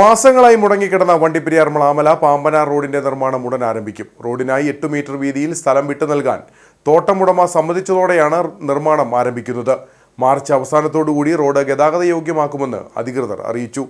മാസങ്ങളായി മുടങ്ങിക്കിടന്ന വണ്ടിപ്പെരിയാർ മ്ലാമല പാമ്പനാർ റോഡിന്റെ നിർമ്മാണം ഉടൻ ആരംഭിക്കും. റോഡിനായി എട്ട് മീറ്റർ വീതിയിൽ സ്ഥലം വിട്ടു നൽകാൻ തോട്ടമുടമ സമ്മതിച്ചതോടെയാണ് നിർമ്മാണം ആരംഭിക്കുന്നത്. മാർച്ച് അവസാനത്തോടുകൂടി റോഡ് ഗതാഗത യോഗ്യമാക്കുമെന്ന് അധികൃതർ അറിയിച്ചു.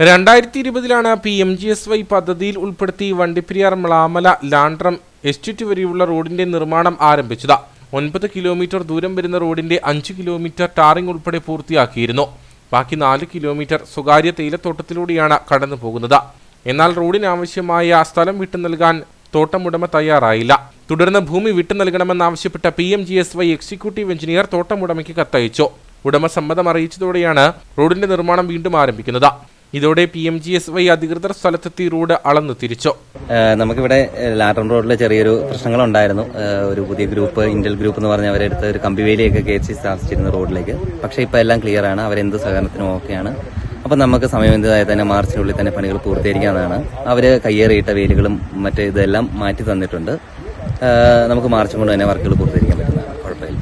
രണ്ടായിരത്തി ഇരുപതിലാണ് P M G S Y പദ്ധതിയിൽ ഉൾപ്പെടുത്തി വണ്ടിപ്പെരിയാർ മ്ലാമല ലാൻഡ്രം എസ്റ്റിറ്റ് വരെയുള്ള റോഡിന്റെ നിർമ്മാണം ആരംഭിച്ചത്. ഒൻപത് കിലോമീറ്റർ ദൂരം വരുന്ന റോഡിന്റെ അഞ്ച് കിലോമീറ്റർ ടാറിംഗ് ഉൾപ്പെടെ പൂർത്തിയാക്കിയിരുന്നു. ബാക്കി നാല് കിലോമീറ്റർ സ്വകാര്യ തേയിലത്തോട്ടത്തിലൂടെയാണ് കടന്നു പോകുന്നത്. എന്നാൽ റോഡിനാവശ്യമായ സ്ഥലം വിട്ടു നൽകാൻ തോട്ടമുടമ തയ്യാറായില്ല. തുടർന്ന് ഭൂമി വിട്ടു നൽകണമെന്നാവശ്യപ്പെട്ട P M G S Y executive engineer തോട്ടമുടമയ്ക്ക് കത്തയച്ചു. ഉടമ സമ്മതം അറിയിച്ചതോടെയാണ് റോഡിന്റെ നിർമ്മാണം വീണ്ടും ആരംഭിക്കുന്നത്. ഇതോടെ P M G S Y അധികൃതർ സ്ഥലത്തെത്തി റോഡ് അളന്നു തിരിച്ചു. നമുക്കിവിടെ ലാറ്റൺ റോഡിൽ ചെറിയൊരു പ്രശ്നങ്ങളുണ്ടായിരുന്നു. ഉണ്ടായിരുന്നു ഒരു പുതിയ ഗ്രൂപ്പ് ഇന്റൽ ഗ്രൂപ്പ് എന്ന് പറഞ്ഞ അവരെടുത്ത് ഒരു കമ്പിവേലിയൊക്കെ കയറ്റി സ്ഥാപിച്ചിരുന്ന റോഡിലേക്ക്. പക്ഷേ ഇപ്പോൾ എല്ലാം ക്ലിയർ ആണ്. അവരെന്ത് സഹകരണത്തിനും ഓക്കെയാണ്. അപ്പം നമുക്ക് സമയബന്ധിതമായി തന്നെ മാർച്ചിനുള്ളിൽ തന്നെ പണികൾ പൂർത്തീകരിക്കാവുന്നതാണ്. അവർ കയ്യേറിയിട്ട വേലികളും മറ്റേ ഇതെല്ലാം മാറ്റി തന്നിട്ടുണ്ട്. നമുക്ക് മാർച്ച് കൊണ്ട് തന്നെ വർക്കുകൾ പൂർത്തീകരിക്കാൻ പറ്റുന്നതാണ്. കുഴപ്പമില്ല.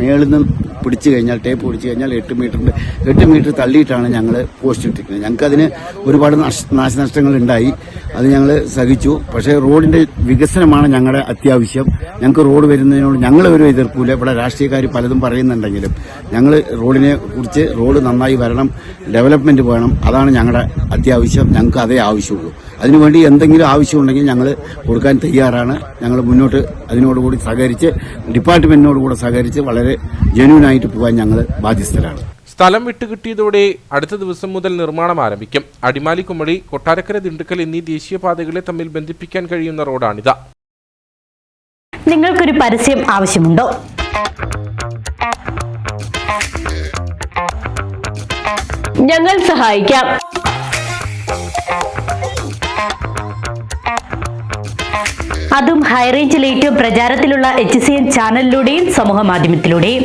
മേളിൽ നിന്ന് പിടിച്ചു കഴിഞ്ഞാൽ ടേപ്പ് പിടിച്ചു കഴിഞ്ഞാൽ എട്ട് മീറ്ററിന്റെ എട്ട് മീറ്റർ തള്ളിയിട്ടാണ് ഞങ്ങൾ പോസ്റ്റ് ഇട്ടിരിക്കുന്നത്. ഞങ്ങൾക്ക് അതിന് ഒരുപാട് നഷ്- നാശനഷ്ടങ്ങൾ ഉണ്ടായി. അത് ഞങ്ങൾ സഹിച്ചു. പക്ഷേ റോഡിന്റെ വികസനമാണ് ഞങ്ങളുടെ അത്യാവശ്യം. ഞങ്ങൾക്ക് റോഡ് വരുന്നതിനോട് ഞങ്ങൾ ഒരു എതിർപ്പില്ല ഇവിടെ രാഷ്ട്രീയക്കാർ പലതും പറയുന്നുണ്ടെങ്കിലും ഞങ്ങൾ റോഡിനെ കുറിച്ച് റോഡ് നന്നായി വരണം ഡെവലപ്മെന്റ് വേണം. അതാണ് ഞങ്ങളുടെ അത്യാവശ്യം. ഞങ്ങൾക്ക് അതേ ആവശ്യമുള്ളൂ. അതിനുവേണ്ടി എന്തെങ്കിലും ആവശ്യമുണ്ടെങ്കിൽ ഞങ്ങൾ കൊടുക്കാൻ തയ്യാറാണ്. ഞങ്ങൾ മുന്നോട്ട് അതിനോടുകൂടി സഹകരിച്ച് ഡിപ്പാർട്ട്മെന്റിനോടുകൂടെ സഹകരിച്ച് വളരെ ജെന്യൂനായിട്ട് പോകാൻ ഞങ്ങൾ ബാധ്യസ്ഥരാണ്. സ്ഥലം വിട്ടുകിട്ടിയതോടെ അടുത്ത ദിവസം മുതൽ നിർമ്മാണം ആരംഭിക്കും. അടിമാലി കുമളി കൊട്ടാരക്കര ദിണ്ടുക്കൽ എന്നീ ദേശീയപാതകളെ തമ്മിൽ ബന്ധിപ്പിക്കാൻ കഴിയുന്ന റോഡാണിത്. നിങ്ങൾക്കൊരു പരസ്യം ആവശ്യമുണ്ടോ? ഞങ്ങൾ സഹായിക്കാം. അതും ഹൈറേഞ്ചിൽ ഏറ്റവും പ്രചാരത്തിലുള്ള എച്ച് സി എൻ ചാനലിലൂടെയും സമൂഹ മാധ്യമത്തിലൂടെയും.